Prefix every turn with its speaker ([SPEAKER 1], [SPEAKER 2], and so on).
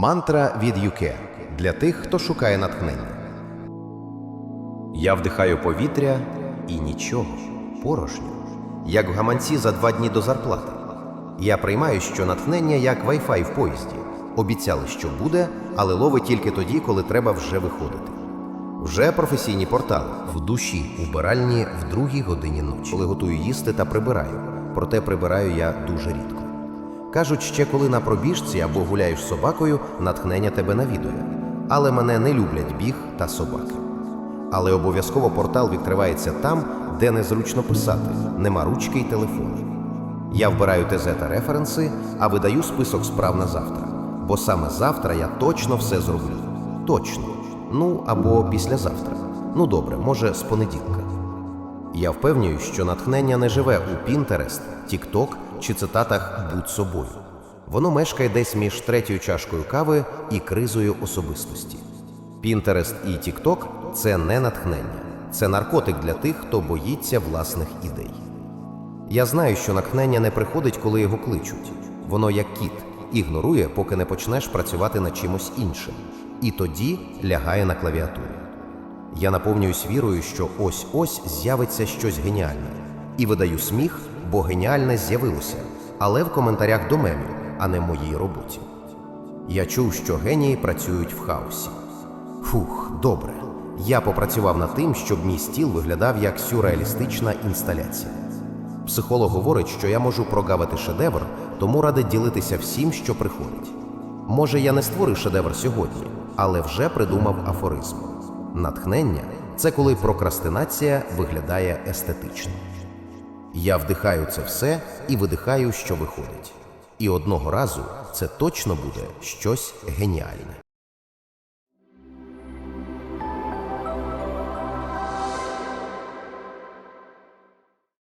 [SPEAKER 1] Мантра від Юке для тих, хто шукає натхнення. Я вдихаю повітря і нічого, порожньо, як в гаманці за два дні до зарплати. Я приймаю, що натхнення як Wi-Fi в поїзді. Обіцяли, що буде, але ловить тільки тоді, коли треба вже виходити. Вже професійні портали в душі убиральні в другій годині ночі, коли готую їсти та прибираю. Проте прибираю я дуже рідко. Кажуть, ще коли на пробіжці або гуляєш з собакою, натхнення тебе навідує. Але мене не люблять біг та собаки. Але обов'язково портал відкривається там, де незручно писати, нема ручки й телефону. Я вбираю ТЗ та референси, а видаю список справ на завтра. Бо саме завтра я точно все зроблю. Точно. Ну або післязавтра. Ну добре, може, з понеділка. Я впевнюю, що натхнення не живе у Pinterest, TikTok чи цитатах будь собою. Воно мешкає десь між третьою чашкою кави і кризою особистості. Pinterest і TikTok – це не натхнення, це наркотик для тих, хто боїться власних ідей. Я знаю, що натхнення не приходить, коли його кличуть. Воно як кіт, ігнорує, поки не почнеш працювати над чимось іншим, і тоді лягає на клавіатуру. Я наповнююсь вірою, що ось-ось з'явиться щось геніальне, і видаю сміх, бо геніальне з'явилося, але в коментарях до мемів, а не моїй роботі. Я чув, що генії працюють в хаосі. Фух, добре. Я попрацював над тим, щоб мій стіл виглядав як сюрреалістична інсталяція. Психолог говорить, що я можу прогавити шедевр, тому радить ділитися всім, що приходить. Може, я не створив шедевр сьогодні, але вже придумав афоризм. Натхнення це коли прокрастинація виглядає естетично. Я вдихаю це все і видихаю, що виходить. І одного разу це точно буде щось геніальне.